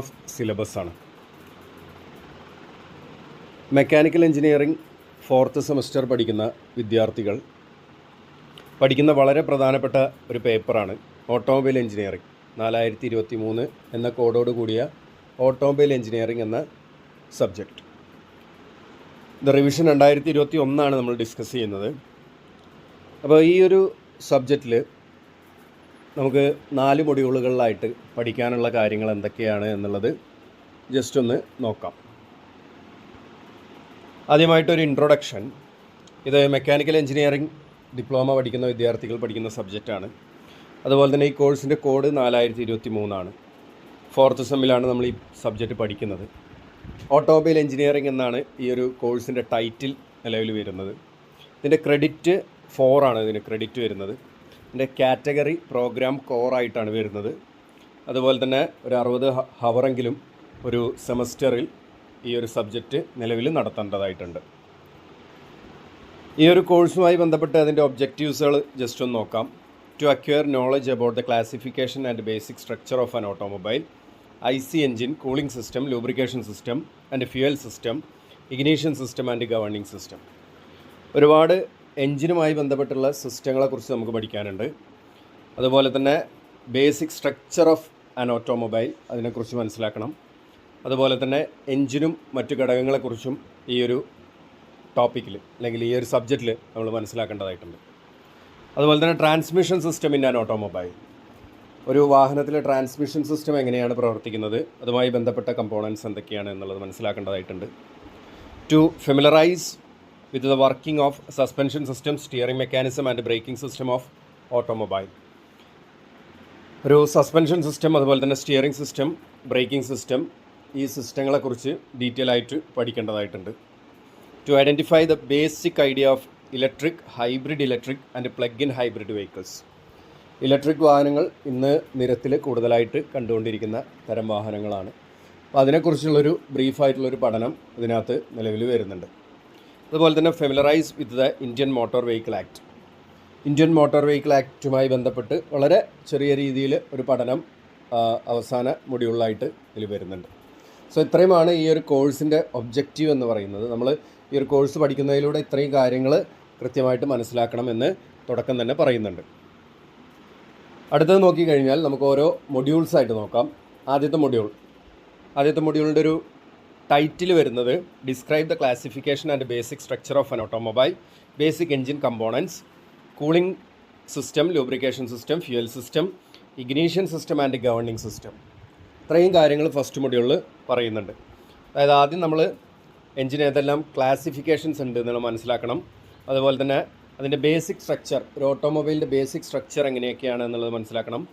Of syllabus ആണ്. Mechanical engineering fourth semester പഠിക്കുന്ന വിദ്യാർത്ഥികൾ. പഠിക്കുന്ന വളരെ പ്രധാനപ്പെട്ട ഒരു പേപ്പറാണ് ഓട്ടോമൊബൈൽ എഞ്ചിനീയറിംഗ് നാലായിരത്തി ഇരുപത്തി മൂന്ന് എന്ന കോഡോട് കൂടിയ ഓട്ടോമൊബൈൽ എഞ്ചിനീയറിംഗ് എന്ന സബ്ജക്റ്റ് ഇത് റിവിഷൻ രണ്ടായിരത്തി ഇരുപത്തി ഒന്നാണ് നമ്മൾ ഡിസ്കസ് ചെയ്യുന്നത്. അപ്പോൾ ഈ ഒരു സബ്ജക്റ്റിൽ നമുക്ക് നാല് മൊഡ്യൂളുകളിലായിട്ട് പഠിക്കാനുള്ള കാര്യങ്ങൾ എന്തൊക്കെയാണ് എന്നുള്ളത് ജസ്റ്റ് ഒന്ന് നോക്കാം. ആദ്യമായിട്ടൊരു ഇൻട്രൊഡക്ഷൻ ഇത് മെക്കാനിക്കൽ എഞ്ചിനീയറിംഗ് ഡിപ്ലോമ പഠിക്കുന്ന വിദ്യാർത്ഥികൾ പഠിക്കുന്ന സബ്ജക്റ്റാണ് അതുപോലെ തന്നെ ഈ കോഴ്സിന്റെ കോഡ് നാലായിരത്തി ഇരുപത്തി മൂന്നാണ് ഫോർത്ത് സെമ്മിലാണ് നമ്മൾ ഈ സബ്ജക്റ്റ് പഠിക്കുന്നത്. ഓട്ടോമൊബൈൽ എഞ്ചിനീയറിംഗ് എന്നാണ് ഈ ഒരു കോഴ്സിന്റെ ടൈറ്റിൽ നിലവിൽ വരുന്നത്. ഇതിന്റെ ക്രെഡിറ്റ് ഫോറാണ് ഇതിന് ക്രെഡിറ്റ് വരുന്നത്. ഇതിന്റെ കാറ്റഗറി പ്രോഗ്രാം കോറായിട്ടാണ് വരുന്നത്. അതുപോലെ തന്നെ ഒരു അറുപത് ഹവറെങ്കിലും ഒരു സെമസ്റ്ററിൽ ഈ ഒരു സബ്ജക്റ്റ് നിലവിൽ നടത്തേണ്ടതായിട്ടുണ്ട്. ഈ ഒരു കോഴ്സുമായി ബന്ധപ്പെട്ട് അതിന്റെ ഒബ്ജക്റ്റീവ്സുകൾ ജസ്റ്റ് ഒന്ന് നോക്കാം. To acquire knowledge about the classification and basic structure of an automobile I C engine cooling system lubrication system and fuel system ignition system and governing system ഒരുപാട് എഞ്ചിനുമായി ബന്ധപ്പെട്ടുള്ള സിസ്റ്റങ്ങളെക്കുറിച്ച് നമുക്ക് പഠിക്കാനുണ്ട്. അതുപോലെ തന്നെ basic structure of an automobile അതിനെക്കുറിച്ച് മനസ്സിലാക്കണം. അതുപോലെ തന്നെ എഞ്ചിനും മറ്റു ഘടകങ്ങളെക്കുറിച്ചും ഈ ഒരു ടോപ്പിക്കിൽ അല്ലെങ്കിൽ ഈ ഒരു സബ്ജക്റ്റിൽ നമ്മൾ മനസ്സിലാക്കേണ്ടതായിട്ടുണ്ട്. അതുപോലെ തന്നെ transmission system in an automobile. ഒരു വാഹനത്തിലെ ട്രാൻസ്മിഷൻ സിസ്റ്റം എങ്ങനെയാണ് പ്രവർത്തിക്കുന്നത് അതുമായി ബന്ധപ്പെട്ട കമ്പോണൻസ് എന്തൊക്കെയാണ് എന്നുള്ളത് മനസ്സിലാക്കേണ്ടതായിട്ടുണ്ട്. To familiarize with the working of suspension system steering mechanism and braking system of automobile ഒരു സസ്പെൻഷൻ സിസ്റ്റം അതുപോലെ തന്നെ സ്റ്റിയറിംഗ് സിസ്റ്റം ബ്രേക്കിംഗ് സിസ്റ്റം ഈ സിസ്റ്റങ്ങളെക്കുറിച്ച് ഡീറ്റെയിൽ ആയിട്ട് പഠിക്കേണ്ടതായിട്ടുണ്ട്. To identify the basic idea of electric hybrid electric and plug in hybrid vehicles electric വാഹനങ്ങൾ ഇന്ന് നിരത്തിൽ കൂടുതലായിട്ട് കണ്ടുകൊണ്ടിരിക്കുന്ന തരം വാഹനങ്ങളാണ്. അപ്പോൾ അതിനെക്കുറിച്ചുള്ളൊരു ബ്രീഫായിട്ടുള്ളൊരു പഠനം ഇതിനകത്ത് നിലവിൽ വരുന്നുണ്ട്. അതുപോലെ തന്നെ familiarize with the Indian motor vehicle act Indian motor vehicle ആക്റ്റുമായി ബന്ധപ്പെട്ട് വളരെ ചെറിയ രീതിയിൽ ഒരു പഠനം അവസാന മൊഡ്യൂളിലായിട്ട് ഇതിൽ വരുന്നുണ്ട്. സോ ഇത്രയുമാണ് ഈ ഒരു കോഴ്സിന്റെ ഒബ്ജക്റ്റീവ് എന്ന് പറയുന്നത്. നമ്മൾ ഈ ഒരു കോഴ്സ് പഠിക്കുന്നതിലൂടെ ഇത്രയും കാര്യങ്ങൾ കൃത്യമായിട്ട് മനസ്സിലാക്കണം എന്ന് തുടക്കം തന്നെ പറയുന്നുണ്ട്. അടുത്തത് നോക്കിക്കഴിഞ്ഞാൽ നമുക്ക് ഓരോ മൊഡ്യൂൾസായിട്ട് നോക്കാം. ആദ്യത്തെ മൊഡ്യൂൾ ആദ്യത്തെ മൊഡ്യൂളിന്റെ ഒരു ടൈറ്റിൽ വരുന്നത് describe the classification and basic structure of an automobile basic engine components cooling system lubrication system fuel system ignition system and governing system ഇത്രയും കാര്യങ്ങൾ ഫസ്റ്റ് മൊഡ്യൂളിൽ പറയുന്നുണ്ട്. അതായത് ആദ്യം നമ്മൾ എഞ്ചിന് ഏതെല്ലാം ക്ലാസിഫിക്കേഷൻസ് ഉണ്ട് എന്നുള്ളത് മനസ്സിലാക്കണം. അതുപോലെ തന്നെ അതിന്റെ ബേസിക് സ്ട്രക്ചർ ഒരു ഓട്ടോമൊബൈലിന്റെ ബേസിക് സ്ട്രക്ചർ എങ്ങനെയൊക്കെയാണ് എന്നുള്ളത് മനസ്സിലാക്കണം.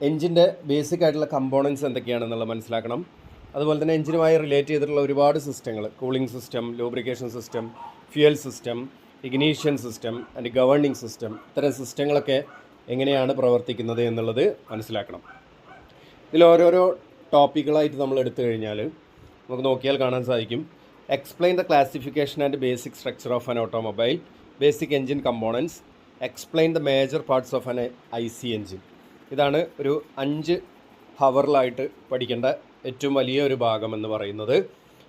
എഞ്ചിന്റെ ബേസിക് ആയിട്ടുള്ള കമ്പോണൻസ് എന്തൊക്കെയാണെന്നുള്ളത് മനസ്സിലാക്കണം. അതുപോലെ തന്നെ എഞ്ചിനുമായി റിലേറ്റ് ചെയ്തിട്ടുള്ള ഒരുപാട് സിസ്റ്റങ്ങൾ. Cooling system lubrication system fuel system ignition system and governing system ഇത്തരം സിസ്റ്റങ്ങളൊക്കെ എങ്ങനെയാണ് പ്രവർത്തിക്കുന്നത് എന്നുള്ളത് മനസ്സിലാക്കണം. ഇതിൽ ഓരോരോ ടോപ്പിക്കുകളായിട്ട് നമ്മൾ എടുത്തു കഴിഞ്ഞാൽ നമുക്ക് നോക്കിയാൽ കാണാൻ സാധിക്കും. Explain the classification and basic structure of an automobile basic engine components explain the major parts of an I C engine ഇതാണ് ഒരു അഞ്ച് ഹവറിലായിട്ട് പഠിക്കേണ്ട ഏറ്റവും വലിയ ഒരു ഭാഗം എന്ന് പറയുന്നത്.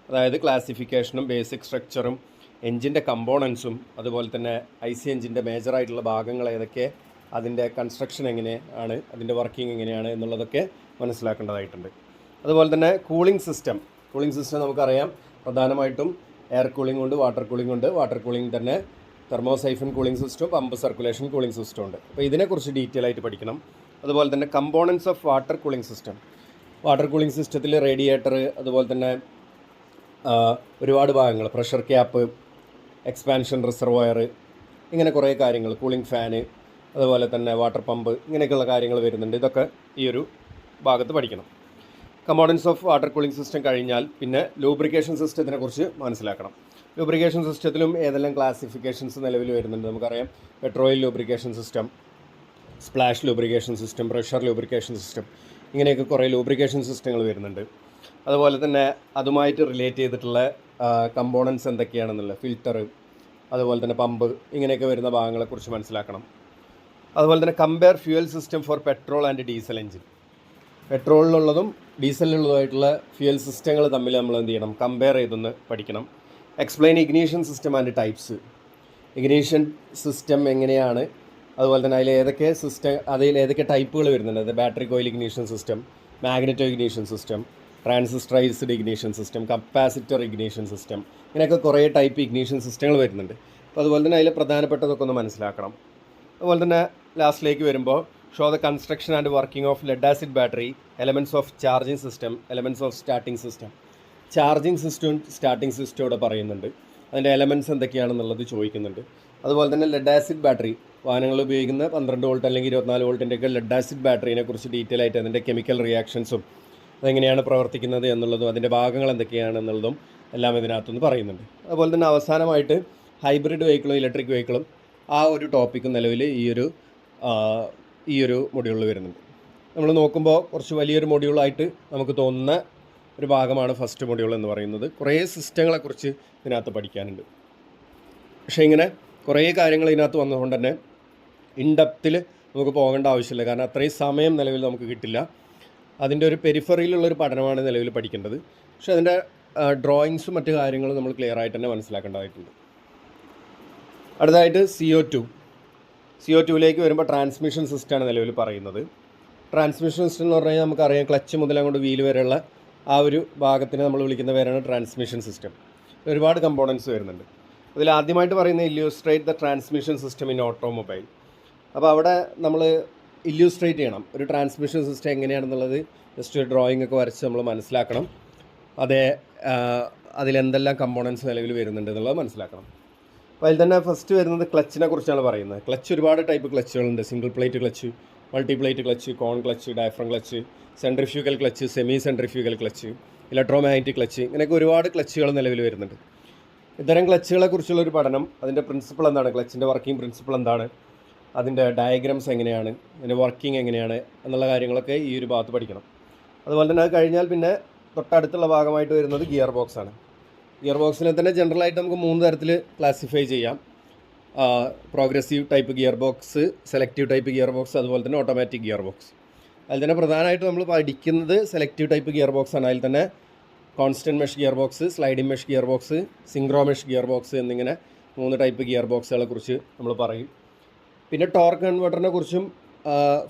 അതായത് ക്ലാസിഫിക്കേഷനും ബേസിക് സ്ട്രക്ചറും എൻജിന്റെ കമ്പോണൻസും അതുപോലെ തന്നെ ഐ സി എഞ്ചിന്റെ മേജറായിട്ടുള്ള ഭാഗങ്ങൾ ഏതൊക്കെ അതിന്റെ കൺസ്ട്രക്ഷൻ എങ്ങനെയാണ് അതിന്റെ വർക്കിംഗ് എങ്ങനെയാണ് എന്നുള്ളതൊക്കെ മനസ്സിലാക്കേണ്ടതായിട്ടുണ്ട്. അതുപോലെ തന്നെ കൂളിംഗ് സിസ്റ്റം കൂളിംഗ് സിസ്റ്റം നമുക്കറിയാം പ്രധാനമായിട്ടും എയർ കൂളിംഗ് ഉണ്ട് വാട്ടർ കൂളിംഗ് ഉണ്ട്. വാട്ടർ കൂളിംഗ് തന്നെ thermosiphon cooling system pump circulation cooling system ഉണ്ട്. അപ്പോൾ ഇതിനെക്കുറിച്ച് ഡീറ്റെയിൽ ആയിട്ട് പഠിക്കണം. അതുപോലെ തന്നെ components of water cooling system water cooling സിസ്റ്റത്തിൽ റേഡിയേറ്റർ അതുപോലെ തന്നെ ഒരുപാട് ഭാഗങ്ങൾ. പ്രഷർ ക്യാപ്പ് എക്സ്പാൻഷൻ റിസർവോയർ ഇങ്ങനെ കുറേ കാര്യങ്ങൾ. കൂളിംഗ് ഫാന് അതുപോലെ തന്നെ വാട്ടർ പമ്പ് ഇങ്ങനെയൊക്കെയുള്ള കാര്യങ്ങൾ വരുന്നുണ്ട്. ഇതൊക്കെ ഈ ഒരു ഭാഗത്ത് പഠിക്കണം. Components of water cooling system കഴിഞ്ഞാൽ പിന്നെ ലൂബ്രിക്കേഷൻ സിസ്റ്റത്തിനെ കുറിച്ച് മനസ്സിലാക്കണം. ലൂബ്രിക്കേഷൻ സിസ്റ്റത്തിലും ഏതെല്ലാം ക്ലാസിഫിക്കേഷൻസ് നിലവിൽ വരുന്നുണ്ട് നമുക്കറിയാം. Petroil lubrication system splash lubrication system pressure lubrication system ഇങ്ങനെയൊക്കെ കുറേ ലൂബ്രിക്കേഷൻ സിസ്റ്റങ്ങൾ വരുന്നുണ്ട്. അതുപോലെ തന്നെ അതുമായിട്ട് റിലേറ്റ് ചെയ്തിട്ടുള്ള കമ്പോണൻസ് എന്തൊക്കെയാണെന്നുള്ളത് ഫിൽറ്റർ അതുപോലെ തന്നെ പമ്പ് ഇങ്ങനെയൊക്കെ വരുന്ന ഭാഗങ്ങളെക്കുറിച്ച് മനസ്സിലാക്കണം. അതുപോലെ തന്നെ compare fuel system for petrol and diesel engine പെട്രോളിലുള്ളതും ഡീസലിലുള്ളതുമായിട്ടുള്ള ഫ്യൂവൽ സിസ്റ്റങ്ങൾ തമ്മിൽ നമ്മൾ എന്ത് ചെയ്യണം? കമ്പയർ ചെയ്തൊന്ന് പഠിക്കണം. Explain ignition system and types ignition system എങ്ങനെയാണ് അതുപോലെ തന്നെ അതിൽ ഏതൊക്കെ സിസ്റ്റം അതിൽ ഏതൊക്കെ ടൈപ്പുകൾ വരുന്നുണ്ട്? അത് battery coil ignition system magneto ignition system transistorised ignition system capacitor ignition system ഇങ്ങനെയൊക്കെ കുറേ ടൈപ്പ് ഇഗ്നീഷൻ സിസ്റ്റങ്ങൾ വരുന്നുണ്ട്. അപ്പോൾ അതുപോലെ തന്നെ അതിൽ പ്രധാനപ്പെട്ടതൊക്കെ ഒന്ന് മനസ്സിലാക്കണം. അതുപോലെ തന്നെ ലാസ്റ്റിലേക്ക് വരുമ്പോൾ show the construction and working of lead acid battery elements of charging system elements of starting system charging സിസ്റ്റവും സ്റ്റാർട്ടിംഗ് സിസ്റ്റവും ഇവിടെ പറയുന്നുണ്ട്. അതിന്റെ എലമെന്റ്സ് എന്തൊക്കെയാണെന്നുള്ളത് ചോദിക്കുന്നുണ്ട്. അതുപോലെ തന്നെ ലെഡ് ആസിഡ് ബാറ്ററി വാഹനങ്ങൾ ഉപയോഗിക്കുന്ന പന്ത്രണ്ട് വോൾട്ട് അല്ലെങ്കിൽ ഇരുപത്തിനാല് വോൾട്ടിന്റെയൊക്കെ ലെഡ് ആസിഡ് ബാറ്ററിനെ കുറിച്ച് ഡീറ്റെയിൽ ആയിട്ട് അതിന്റെ കെമിക്കൽ റിയാക്ഷൻസും അതെങ്ങനെയാണ് പ്രവർത്തിക്കുന്നത് എന്നുള്ളതും അതിന്റെ ഭാഗങ്ങൾ എന്തൊക്കെയാണെന്നുള്ളതും എല്ലാം ഇതിനകത്തുനിന്ന് പറയുന്നുണ്ട്. അതുപോലെ തന്നെ അവസാനമായിട്ട് ഹൈബ്രിഡ് വെഹിക്കിളും ഇലക്ട്രിക് വെഹിക്കിളും ആ ഒരു ടോപ്പിക്ക് നിലവിൽ ഈ ഒരു ഈ ഒരു മൊഡ്യൂളിൽ വരുന്നുണ്ട്. നമ്മൾ നോക്കുമ്പോൾ കുറച്ച് വലിയൊരു മൊഡ്യൂളായിട്ട് നമുക്ക് തോന്നുന്ന ഒരു ഭാഗമാണ് ഫസ്റ്റ് മൊഡ്യൂൾ എന്ന് പറയുന്നത്. കുറേ സിസ്റ്റങ്ങളെക്കുറിച്ച് ഇതിനകത്ത് പഠിക്കാനുണ്ട്. പക്ഷേ ഇങ്ങനെ കുറേ കാര്യങ്ങൾ ഇതിനകത്ത് വന്നതുകൊണ്ട് തന്നെ ഇൻഡപ്തിൽ നമുക്ക് പോകേണ്ട ആവശ്യമില്ല. കാരണം അത്രയും സമയം നിലവിൽ നമുക്ക് കിട്ടില്ല. അതിന്റെ ഒരു പെരിഫറിയിലുള്ളൊരു പഠനമാണ് നിലവിൽ പഠിക്കേണ്ടത്. പക്ഷേ അതിന്റെ ഡ്രോയിങ്സും മറ്റു കാര്യങ്ങളും നമ്മൾ ക്ലിയർ ആയിട്ട് തന്നെ മനസ്സിലാക്കേണ്ടതായിട്ടുണ്ട്. അടുത്തതായിട്ട് C O two C O ടുവിലേക്ക് വരുമ്പോൾ ട്രാൻസ്മിഷൻ സിസ്റ്റമാണ് നിലവിൽ പറയുന്നത്. ട്രാൻസ്മിഷൻ സിസ്റ്റം എന്ന് പറഞ്ഞു കഴിഞ്ഞാൽ നമുക്കറിയാം ക്ലച്ച് മുതൽ അങ്ങോട്ട് വീൽ വരെയുള്ള ആ ഒരു ഭാഗത്തിന് നമ്മൾ വിളിക്കുന്ന പേരാണ് ട്രാൻസ്മിഷൻ സിസ്റ്റം ഒരുപാട് കമ്പോണൻസ് വരുന്നുണ്ട്. അതിൽ ആദ്യമായിട്ട് പറയുന്ന illustrate the transmission system in automobile അപ്പോൾ അവിടെ നമ്മൾ ഇല്യൂസ്ട്രേറ്റ് ചെയ്യണം. ഒരു ട്രാൻസ്മിഷൻ സിസ്റ്റം എങ്ങനെയാണെന്നുള്ളത് ജസ്റ്റ് ഒരു ഡ്രോയിങ് ഒക്കെ വരച്ച് നമ്മൾ മനസ്സിലാക്കണം. അതേ അതിലെന്തെല്ലാം കമ്പോണൻസ് നിലവിൽ വരുന്നുണ്ട് എന്നുള്ളത് മനസ്സിലാക്കണം. അപ്പോൾ അതിൽ തന്നെ ഫസ്റ്റ് വരുന്നത് ക്ലച്ചിനെ കുറിച്ചാണ് പറയുന്നത്. ക്ലച്ച് ഒരുപാട് type ക്ലച്ചുകളുണ്ട് single plate clutch multi plate clutch cone clutch diaphragm clutch centrifugal clutch semi centrifugal clutch electromagnetic clutch ഇങ്ങനെയൊക്കെ ഒരുപാട് ക്ലച്ചുകൾ നിലവിൽ വരുന്നുണ്ട്. ഇത്തരം ക്ലച്ചുകളെ കുറിച്ചുള്ളൊരു പഠനം. അതിന്റെ പ്രിൻസിപ്പിൾ എന്താണ്? ക്ലച്ചിന്റെ വർക്കിംഗ് പ്രിൻസിപ്പിൾ എന്താണ്? അതിന്റെ ഡയഗ്രാംസ് എങ്ങനെയാണ്? അതിന്റെ വർക്കിംഗ് എങ്ങനെയാണ്? എന്നുള്ള കാര്യങ്ങളൊക്കെ ഈ ഒരു ഭാഗത്ത് പഠിക്കണം. അതുപോലെ തന്നെ അത് കഴിഞ്ഞാൽ പിന്നെ തൊട്ടടുത്തുള്ള ഭാഗമായിട്ട് വരുന്നത് ഗിയർ ബോക്സ് ആണ്. ഗിയർ ബോക്സിനെ തന്നെ ജനറലായിട്ട് നമുക്ക് മൂന്ന് തരത്തിൽ ക്ലാസിഫൈ ചെയ്യാം. Progressive type gear box selective type gear box അതുപോലെ തന്നെ ഓട്ടോമാറ്റിക് ഗിയർ ബോക്സ് അതിൽ തന്നെ പ്രധാനമായിട്ട് നമ്മൾ പഠിക്കുന്നത് സെലക്റ്റീവ് ടൈപ്പ് ഗിയർ ബോക്സ് ആണ്. അതിൽ തന്നെ constant mesh gear box sliding mesh gear box synchro mesh gear box എന്നിങ്ങനെ മൂന്ന് ടൈപ്പ് ഗിയർ ബോക്സുകളെ കുറിച്ച് നമ്മൾ പറയും. പിന്നെ ടോർക്ക് കൺവേർട്ടറിനെ കുറിച്ചും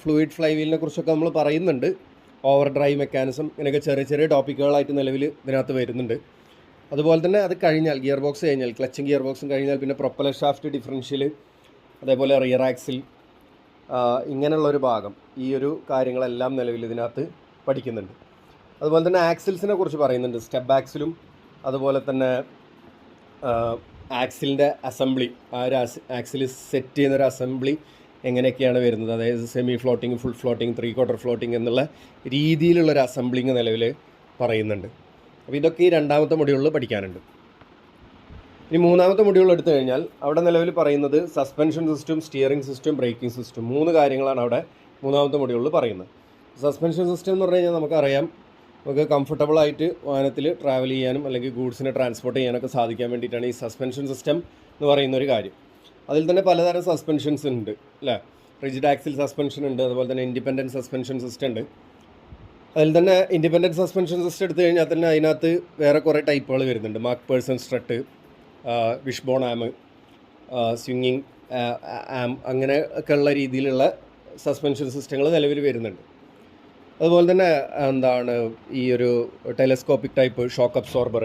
ഫ്ലൂയിഡ് ഫ്ലൈ വീലിനെ കുറിച്ചൊക്കെ നമ്മൾ പറയുന്നുണ്ട്. ഓവർ ഡ്രൈവ് മെക്കാനിസം ഇങ്ങനെയൊക്കെ ചെറിയ ചെറിയ ടോപ്പിക്കുകളായിട്ട് നിലവിൽ ഇതിനകത്ത് വരുന്നുണ്ട്. അതുപോലെ തന്നെ അത് കഴിഞ്ഞാൽ ഗിയർ ബോക്സ് കഴിഞ്ഞാൽ ക്ലച്ചും ഗിയർ ബോക്സും കഴിഞ്ഞാൽ പിന്നെ പ്രൊപ്പലർ ഷാഫ്റ്റ് ഡിഫറൻഷ്യൽ അതേപോലെ റിയർ ആക്സിൽ ഇങ്ങനെയുള്ള ഒരു ഭാഗം ഈ ഒരു കാര്യങ്ങളെല്ലാം നിലവിൽ ഇതിനകത്ത് പഠിക്കുന്നുണ്ട്. അതുപോലെ തന്നെ ആക്സിൽസിനെ കുറിച്ച് പറയുന്നുണ്ട്. സ്റ്റെപ്പ് ആക്സിലും അതുപോലെ തന്നെ ആക്സിലിന്റെ അസംബ്ലി ആ ഒരു ആക്സിൽ സെറ്റ് ചെയ്യുന്ന ഒരു അസംബ്ലി എങ്ങനെയൊക്കെയാണ് വരുന്നത്? അതായത് semi floating full floating three quarter floating എന്നുള്ള രീതിയിലുള്ളൊരു അസംബ്ലിങ് നിലവിൽ പറയുന്നുണ്ട്. അപ്പോൾ ഇതൊക്കെ ഈ രണ്ടാമത്തെ മൊഡ്യൂളിൽ പഠിക്കാനുണ്ട്. ഇനി മൂന്നാമത്തെ മൊഡ്യൂൾ എടുത്തു കഴിഞ്ഞാൽ അവിടെ നിലവിൽ പറയുന്നത് suspension system steering system braking system മൂന്ന് കാര്യങ്ങളാണ് അവിടെ മൂന്നാമത്തെ മൊഡ്യൂളിൽ പറയുന്നത്. സസ്പെൻഷൻ സിസ്റ്റം എന്ന് പറഞ്ഞു കഴിഞ്ഞാൽ നമുക്കറിയാം നമുക്ക് കംഫർട്ടബിൾ ആയിട്ട് വാഹനത്തിൽ ട്രാവൽ ചെയ്യാനും അല്ലെങ്കിൽ ഗൂഡ്സിനെ ട്രാൻസ്പോർട്ട് ചെയ്യാനൊക്കെ സാധിക്കാൻ വേണ്ടിയിട്ടാണ് ഈ സസ്പെൻഷൻ സിസ്റ്റം എന്ന് പറയുന്ന ഒരു കാര്യം. അതിൽ തന്നെ പലതരം സസ്പെൻഷൻസ് ഉണ്ട് അല്ലേ? റിജിഡ് ആക്സിൽ സസ്പെൻഷൻ ഉണ്ട് അതുപോലെ തന്നെ ഇൻഡിപെൻഡന്റ് സസ്പെൻഷൻ സിസ്റ്റം ഉണ്ട്. അതിൽ തന്നെ ഇൻഡിപെൻഡന്റ് സസ്പെൻഷൻ സിസ്റ്റം എടുത്തു കഴിഞ്ഞാൽ തന്നെ അതിനകത്ത് വേറെ കുറേ ടൈപ്പുകൾ വരുന്നുണ്ട്. MacPherson strut wishbone arm സ്വിങ്ങിങ് ആം അങ്ങനെ ഒക്കെ ഉള്ള രീതിയിലുള്ള സസ്പെൻഷൻ സിസ്റ്റങ്ങൾ നിലവിൽ വരുന്നുണ്ട്. അതുപോലെ തന്നെ എന്താണ് ഈ ഒരു telescopic type shock absorber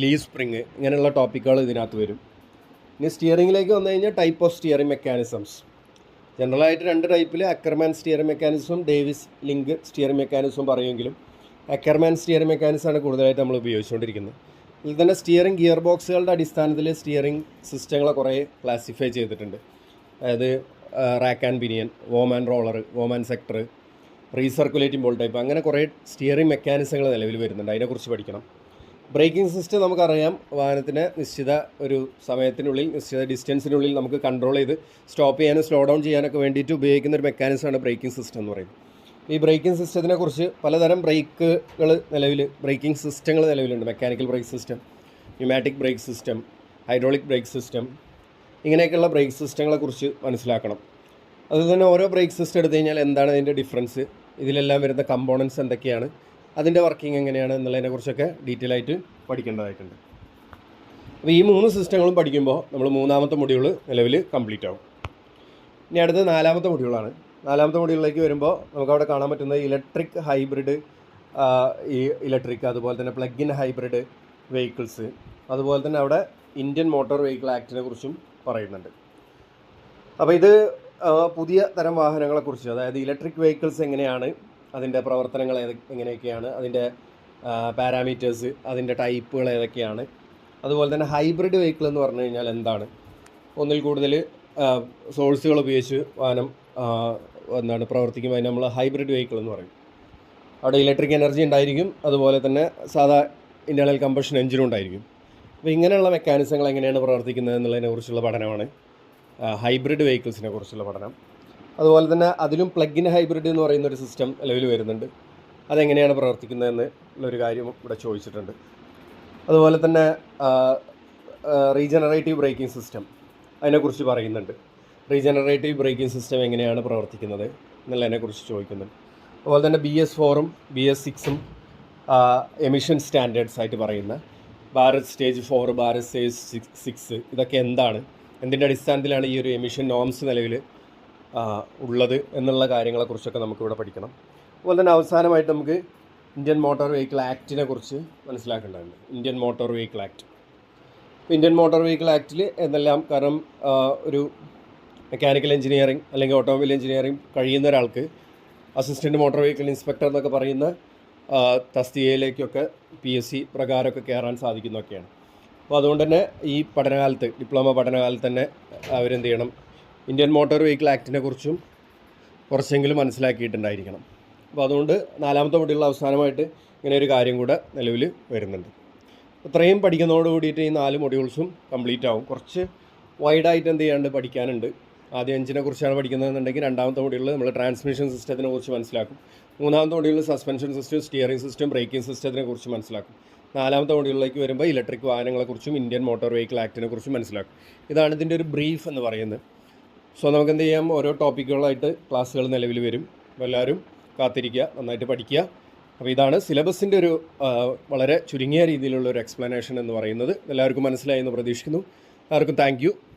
leaf spring ഇങ്ങനെയുള്ള ടോപ്പിക്കുകൾ ഇതിനകത്ത് വരും. ഇനി സ്റ്റിയറിങ്ങിലേക്ക് വന്നു കഴിഞ്ഞാൽ ടൈപ്പ് ഓഫ് സ്റ്റിയറിംഗ് മെക്കാനിസംസ് ജനറലായിട്ട് രണ്ട് ടൈപ്പിൽ Ackermann steering mechanism Davis link steering മെക്കാനിസവും പറയുമെങ്കിലും അക്കർമാൻ സ്റ്റിയറിംഗ് മെക്കാനിസമാണ് കൂടുതലായിട്ട് നമ്മൾ ഉപയോഗിച്ചുകൊണ്ടിരിക്കുന്നത്. ഇതിൽ തന്നെ സ്റ്റിയറിംഗ് ഗിയർ ബോക്സുകളുടെ അടിസ്ഥാനത്തിൽ സ്റ്റിയറിംഗ് സിസ്റ്റങ്ങളെ കുറേ ക്ലാസിഫൈ ചെയ്തിട്ടുണ്ട്. അതായത് rack and pinion worm roller worm sector recirculating ball type. അങ്ങനെ കുറേ സ്റ്റിയറിംഗ് മെക്കാനിസങ്ങൾ നിലവിൽ വരുന്നുണ്ട്. അതിനെക്കുറിച്ച് പഠിക്കണം. ബ്രേക്കിംഗ് സിസ്റ്റം നമുക്കറിയാം. വാഹനത്തിന് നിശ്ചിത ഒരു സമയത്തിനുള്ളിൽ നിശ്ചിത ഡിസ്റ്റൻസിനുള്ളിൽ നമുക്ക് കൺട്രോൾ ചെയ്ത് സ്റ്റോപ്പ് ചെയ്യാനും സ്ലോ ഡൗൺ ചെയ്യാനൊക്കെ വേണ്ടിയിട്ട് ഉപയോഗിക്കുന്ന ഒരു മെക്കാനിസമാണ് ബ്രേക്കിംഗ് സിസ്റ്റം എന്ന് പറയുന്നത്. ഈ ബ്രേക്കിംഗ് സിസ്റ്റത്തിനെക്കുറിച്ച് പലതരം ബ്രേക്കുകൾ നിലവിൽ ബ്രേക്കിംഗ് സിസ്റ്റങ്ങൾ നിലവിലുണ്ട്. Mechanical brake system pneumatic brake system hydraulic brake system ഇങ്ങനെയൊക്കെയുള്ള ബ്രേക്ക് സിസ്റ്റങ്ങളെക്കുറിച്ച് മനസ്സിലാക്കണം. അതുപോലെ തന്നെ ഓരോ ബ്രേക്ക് സിസ്റ്റം എടുത്തു കഴിഞ്ഞാൽ എന്താണ് അതിന്റെ ഡിഫറൻസ് ഇതിലെല്ലാം വരുന്ന കമ്പോണൻസ് എന്തൊക്കെയാണ്? അതിന്റെ വർക്കിംഗ് എങ്ങനെയാണ് എന്നുള്ളതിനെ കുറിച്ചൊക്കെ ഡീറ്റെയിൽ ആയിട്ട് പഠിക്കേണ്ടതായിട്ടുണ്ട്. അപ്പോൾ ഈ മൂന്ന് സിസ്റ്റങ്ങളും പഠിക്കുമ്പോൾ നമ്മൾ മൂന്നാമത്തെ മൊഡ്യൂൾ നിലവിൽ കംപ്ലീറ്റ് ആവും. ഇനി അടുത്ത നാലാമത്തെ മൊഡ്യൂളാണ് നാലാമത്തെ മൊഡ്യൂളിലേക്ക് വരുമ്പോൾ നമുക്കവിടെ കാണാൻ പറ്റുന്നത് ഇലക്ട്രിക് ഹൈബ്രിഡ് ഈ ഇലക്ട്രിക് അതുപോലെ തന്നെ പ്ലഗ് ഇൻ ഹൈബ്രിഡ് വെഹിക്കിൾസ് അതുപോലെ തന്നെ അവിടെ ഇന്ത്യൻ മോട്ടോർ വെഹിക്കിൾ ആക്ടിനെ കുറിച്ചും പറയുന്നുണ്ട്. അപ്പോൾ ഇത് പുതിയ തരം വാഹനങ്ങളെക്കുറിച്ച് അതായത് ഇലക്ട്രിക് വെഹിക്കിൾസ് എങ്ങനെയാണ് അതിന്റെ പ്രവർത്തനങ്ങൾ എങ്ങനെയൊക്കെയാണ് അതിന്റെ പാരാമീറ്റേഴ്സ് അതിന്റെ ടൈപ്പുകൾ ഏതൊക്കെയാണ്. അതുപോലെ തന്നെ ഹൈബ്രിഡ് വെഹിക്കിൾ എന്ന് പറഞ്ഞു കഴിഞ്ഞാൽ എന്താണ്? ഒന്നിൽ കൂടുതൽ സോഴ്സുകൾ ഉപയോഗിച്ച് വാഹനം എന്താണ് പ്രവർത്തിക്കും. അതിന് നമ്മൾ ഹൈബ്രിഡ് വെഹിക്കിൾ എന്ന് പറയും. അവിടെ ഇലക്ട്രിക് എനർജി ഉണ്ടായിരിക്കും. അതുപോലെ തന്നെ സാധാ ഇന്റേണൽ കമ്പഷൻ എഞ്ചിനും ഉണ്ടായിരിക്കും. അപ്പോൾ ഇങ്ങനെയുള്ള മെക്കാനിസങ്ങൾ എങ്ങനെയാണ് പ്രവർത്തിക്കുന്നത് എന്നുള്ളതിനെ കുറിച്ചുള്ള പഠനമാണ്. ഹൈബ്രിഡ് വെഹിക്കിൾസിനെ കുറിച്ചുള്ള പഠനം. അതുപോലെ തന്നെ അതിലും പ്ലഗ് ഇൻ ഹൈബ്രിഡ് എന്ന് പറയുന്ന ഒരു സിസ്റ്റം നിലവിൽ വരുന്നുണ്ട്. അതെങ്ങനെയാണ് പ്രവർത്തിക്കുന്നതെന്ന് ഉള്ളൊരു കാര്യം ഇവിടെ ചോദിച്ചിട്ടുണ്ട്. അതുപോലെ തന്നെ റീജനറേറ്റീവ് ബ്രേക്കിംഗ് സിസ്റ്റം അതിനെക്കുറിച്ച് പറയുന്നുണ്ട്. റീജനറേറ്റീവ് ബ്രേക്കിംഗ് സിസ്റ്റം എങ്ങനെയാണ് പ്രവർത്തിക്കുന്നത് എന്നുള്ളതിനെക്കുറിച്ച് ചോദിക്കുന്നുണ്ട്. അതുപോലെ തന്നെ ബി എസ് ഫോറും ബി എസ് സിക്സും എമിഷൻ സ്റ്റാൻഡേർഡ്സ് ആയിട്ട് പറയുന്ന Bharat stage four Bharat stage six ഇതൊക്കെ എന്താണ്? എന്തിന്റെ അടിസ്ഥാനത്തിലാണ് ഈ ഒരു എമിഷൻ നോംസ് നിലവിൽ ഉള്ളത് എന്നുള്ള കാര്യങ്ങളെക്കുറിച്ചൊക്കെ നമുക്കിവിടെ പഠിക്കണം. അതുപോലെ തന്നെ അവസാനമായിട്ട് നമുക്ക് ഇന്ത്യൻ മോട്ടോർ വെഹിക്കിൾ ആക്റ്റിനെ കുറിച്ച് മനസ്സിലാക്കേണ്ടതുണ്ട്. Indian motor vehicle act. Indian motor vehicle ആക്റ്റിൽ എന്തെല്ലാം കാരണം ഒരു മെക്കാനിക്കൽ എഞ്ചിനീയറിംഗ് അല്ലെങ്കിൽ ഓട്ടോമൊബൈൽ എഞ്ചിനീയറിംഗ് കഴിയുന്ന ഒരാൾക്ക് അസിസ്റ്റന്റ് മോട്ടോർ വെഹിക്കിൾ ഇൻസ്പെക്ടർ എന്നൊക്കെ പറയുന്ന തസ്തികയിലേക്കൊക്കെ പി എസ് സി പ്രകാരമൊക്കെ കയറാൻ സാധിക്കുന്നതൊക്കെയാണ്. അപ്പോൾ അതുകൊണ്ട് തന്നെ ഈ പഠനകാലത്ത് ഡിപ്ലോമ പഠനകാലത്ത് തന്നെ അവരെന്ത് ചെയ്യണം ഇന്ത്യൻ മോട്ടോർ വെഹിക്കിൾ ആക്ടിനെ കുറിച്ചും കുറച്ചെങ്കിലും മനസ്സിലാക്കിയിട്ടുണ്ടായിരിക്കണം. അപ്പോൾ അതുകൊണ്ട് നാലാമത്തെ മൊഡ്യൂളിൽ അവസാനമായിട്ട് ഇങ്ങനെ ഒരു കാര്യം കൂടെ നിലവിൽ വരുന്നുണ്ട്. ഇത്രയും പഠിക്കുന്നതോട് കൂടിയിട്ട് ഈ നാല് മൊഡ്യൂൾസും കംപ്ലീറ്റ് ആവും. കുറച്ച് വൈഡായിട്ട് എന്ത് ചെയ്യാണ്ട് പഠിക്കാനുണ്ട്. ആദ്യം എഞ്ചിനെ കുറിച്ചാണ് പഠിക്കുന്നതെന്നുണ്ടെങ്കിൽ രണ്ടാമത്തെ മൊഡ്യൂളിൽ നമ്മൾ ട്രാൻസ്മിഷൻ സിസ്റ്റത്തിനെ കുറിച്ച് മനസ്സിലാക്കും. മൂന്നാമത്തെ മൊഡ്യൂളിൽ suspension system steering system braking സിസ്റ്റത്തിനെ കുറിച്ച് മനസ്സിലാക്കും. നാലാമത്തെ മൊഡ്യൂളിലേക്ക് വരുമ്പോൾ ഇലക്ട്രിക് വാഹനങ്ങളെക്കുറിച്ചും ഇന്ത്യൻ മോട്ടോർ വെഹിക്കിൾ ആക്ടിനെ കുറിച്ചും മനസ്സിലാക്കും. ഇതാണ് ഇതിന്റെ ഒരു ബ്രീഫ് എന്ന് പറയുന്നത്. സോ നമുക്ക് എന്ത് ചെയ്യാം? ഓരോ ടോപ്പിക്കുകളായിട്ട് ക്ലാസ്സുകൾ നിലവിൽ വരും. എല്ലാവരും കാത്തിരിക്കുക നന്നായിട്ട് പഠിക്കുക. അപ്പോൾ ഇതാണ് സിലബസിന്റെ ഒരു വളരെ ചുരുങ്ങിയ രീതിയിലുള്ള ഒരു എക്സ്പ്ലനേഷൻ എന്ന് പറയുന്നത്. എല്ലാവർക്കും മനസ്സിലായി എന്ന് പ്രതീക്ഷിക്കുന്നു. എല്ലാവർക്കും താങ്ക്